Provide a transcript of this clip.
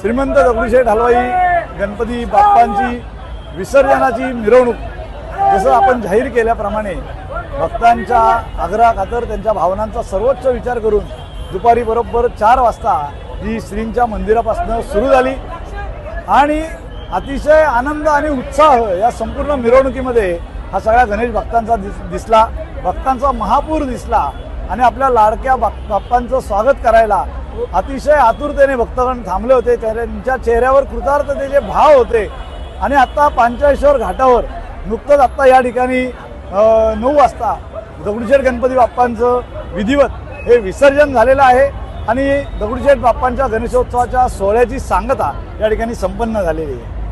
श्रीमंत दगडूशेठ हलवाई गणपती बाप्पांची विसर्जनाची मिरवणूक जसं आपण जाहीर केल्याप्रमाणे भक्तांच्या आग्रहाखातर त्यांच्या भावनांचा सर्वोच्च विचार करून दुपारी बरोबर चार वाजता ही श्रींच्या मंदिरापासून सुरू झाली. आणि अतिशय आनंद आणि उत्साह या संपूर्ण मिरवणुकीमध्ये हा सगळ्या गणेश भक्तांचा दिस दिसला. भक्तांचा महापूर दिसला. आणि आपल्या लाडक्या बाप्पांचं स्वागत करायला अतिशय आतुरतेने भक्तगण थांबले होते. त्यांच्या चेहऱ्यावर कृतार्थतेचे भाव होते. आणि आत्ता पांचाळेश्वर घाटावर नुकतंच आत्ता या ठिकाणी नऊ वाजता दगडूशेठ गणपती बाप्पांचं विधिवत हे विसर्जन झालेलं आहे. आणि दगडूशेठ बाप्पांच्या गणेशोत्सवाच्या सोहळ्याची सांगता या ठिकाणी संपन्न झालेली आहे.